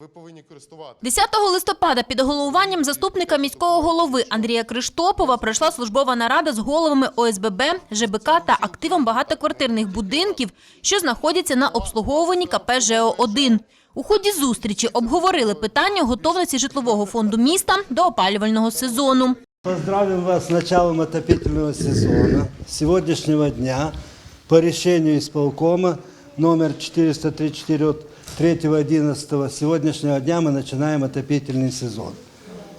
Ви повинні користуватися. 10 листопада під головуванням заступника міського голови Андрія Криштопова пройшла службова нарада з головами ОСББ, ЖБК та активом багатоквартирних будинків, що знаходяться на обслуговуванні КП ЖО-1. У ході зустрічі обговорили питання готовності житлового фонду міста до опалювального сезону. Поздравим вас с началом отопительного сезона. С сегодняшнего дня по решению исполкома номер 434 от 3.11 сегодняшнего дня мы начинаем отопительный сезон.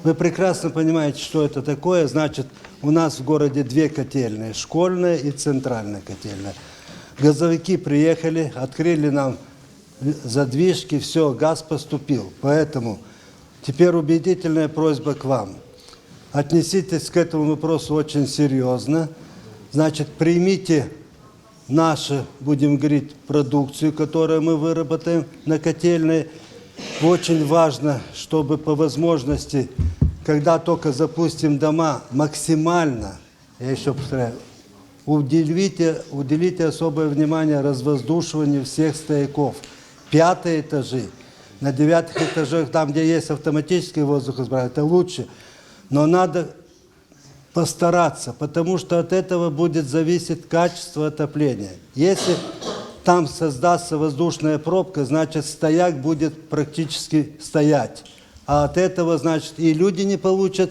Вы прекрасно понимаете, что это такое. Значит, у нас в городе две котельные, школьная и центральная котельная. Газовики приехали, открыли нам задвижки, все, газ поступил. Поэтому теперь убедительная просьба к вам. Отнеситесь к этому вопросу очень серьезно. Значит, примите нашу, будем говорить, продукцию, которую мы выработаем на котельной. Очень важно, чтобы по возможности, когда только запустим дома, максимально, я еще повторяю, уделите, уделите особое внимание развоздушиванию всех стояков. Пятые этажи, на девятых этажах, там, где есть автоматический воздухоизбрание, это лучше. Но надо постараться, потому что от этого будет зависеть качество отопления. Если там создастся воздушная пробка, значит стояк будет практически стоять. А от этого, значит, и люди не получат,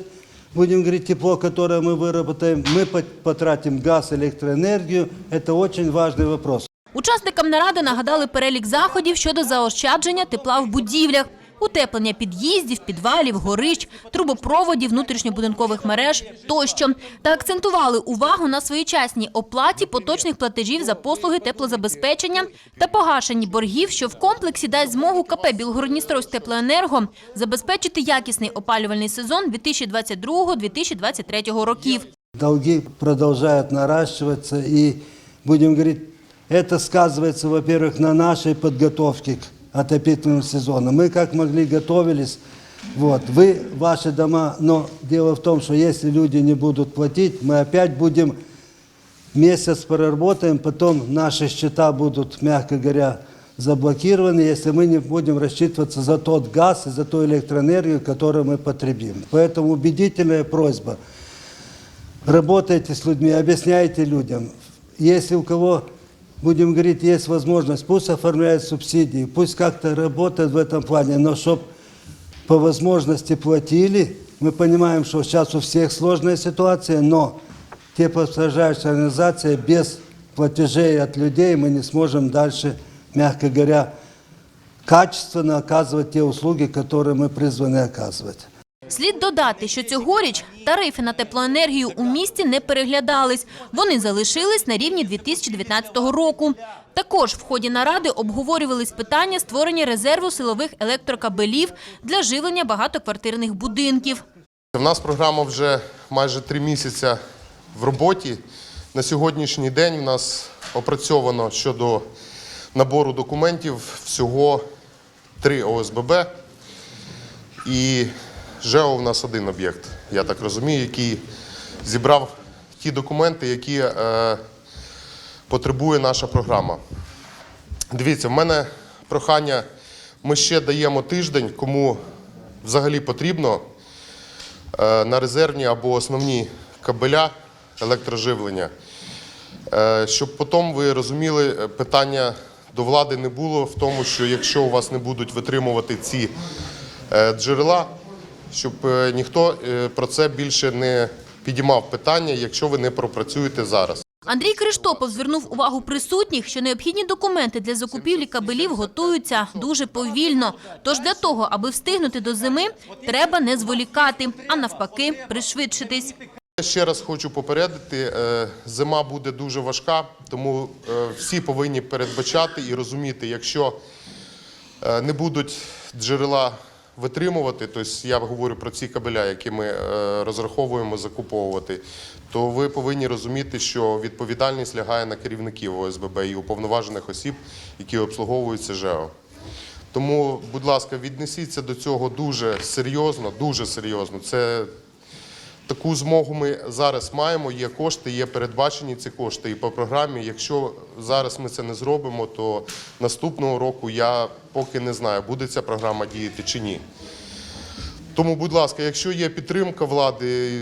будем говорить, тепло, которое мы выработаем, мы пот- потратим газ, электроэнергию. Это очень важный вопрос. Учасникам наради нагадали перелік заходів щодо заощадження тепла в будівлях, утеплення під'їздів, підвалів, горищ, трубопроводів, внутрішньобудинкових мереж тощо. Та акцентували увагу на своєчасній оплаті поточних платежів за послуги теплозабезпечення та погашенні боргів, що в комплексі дасть змогу КП «Білгородністровськ теплоенерго» забезпечити якісний опалювальний сезон 2022-2023 років. Долги продолжают наращиваться, и, будем говорить, это сказывается, во-первых, на нашей подготовке к Отопительному сезону. Мы как могли готовились, вот, вы, ваши дома, но дело в том, что если люди не будут платить, мы опять будем месяц проработаем, потом наши счета будут, мягко говоря, заблокированы, если мы не будем рассчитываться за тот газ и за ту электроэнергию, которую мы потребим. Поэтому убедительная просьба – работайте с людьми, объясняйте людям. Если у кого, будем говорить, есть возможность, пусть оформляют субсидии, пусть как-то работает в этом плане, но чтобы по возможности платили. Мы понимаем, что сейчас у всех сложная ситуация, но теплоснабжающая организация без платежей от людей мы не сможем дальше, мягко говоря, качественно оказывать те услуги, которые мы призваны оказывать. Слід додати, що цьогоріч тарифи на теплоенергію у місті не переглядались. Вони залишились на рівні 2019 року. Також в ході наради обговорювались питання створення резерву силових електрокабелів для живлення багатоквартирних будинків. У нас програма вже майже три місяці в роботі. На сьогоднішній день у нас опрацьовано щодо набору документів всього три ОСББ. І ЖЕО у нас один об'єкт, я так розумію, який зібрав ті документи, які е, потребує наша програма. Дивіться, в мене прохання, ми ще даємо тиждень, кому взагалі потрібно е, на резервні або основні кабеля електроживлення, Е, щоб потім ви розуміли, е, питання до влади не було в тому, що якщо у вас не будуть витримувати ці е, джерела, щоб е, ніхто е, про це більше не підіймав питання, якщо ви не пропрацюєте зараз. Андрій Криштопов звернув увагу присутніх, що необхідні документи для закупівлі кабелів готуються дуже повільно. Тож для того, аби встигнути до зими, треба не зволікати, а навпаки, пришвидшитись. Ще раз хочу попередити, е, зима буде дуже важка, тому всі повинні передбачати і розуміти, якщо не будуть джерела витримувати, тобто я говорю про ці кабеля, які ми е, розраховуємо закуповувати, то ви повинні розуміти, що відповідальність лягає на керівників ОСББ і уповноважених осіб, які обслуговуються ЖЕО. Тому, будь ласка, віднесіться до цього дуже серйозно, дуже серйозно. Це Таку змогу ми зараз маємо. Є кошти, є передбачені ці кошти. І по програмі, якщо зараз ми це не зробимо, то наступного року я поки не знаю, буде ця програма діяти чи ні. Тому, будь ласка, якщо є підтримка влади,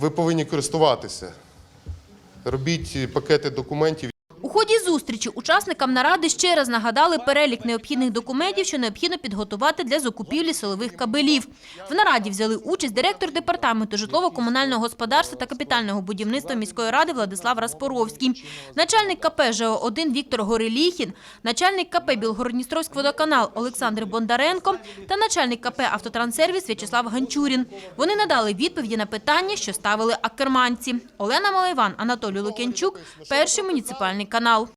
ви повинні користуватися. Робіть пакети документів. Учасникам наради ще раз нагадали перелік необхідних документів, що необхідно підготувати для закупівлі силових кабелів. В нараді взяли участь директор департаменту житлово-комунального господарства та капітального будівництва міської ради Владислав Распоровський, начальник КП ЖО-1 Віктор Гореліхін, начальник КП Білгородністровськводоканал Олександр Бондаренко та начальник КП «Автотранссервіс» В'ячеслав Ганчурін. Вони надали відповіді на питання, що ставили акерманці. Олена Малайван, Анатолій Лук'янчук, перший муніципальний канал.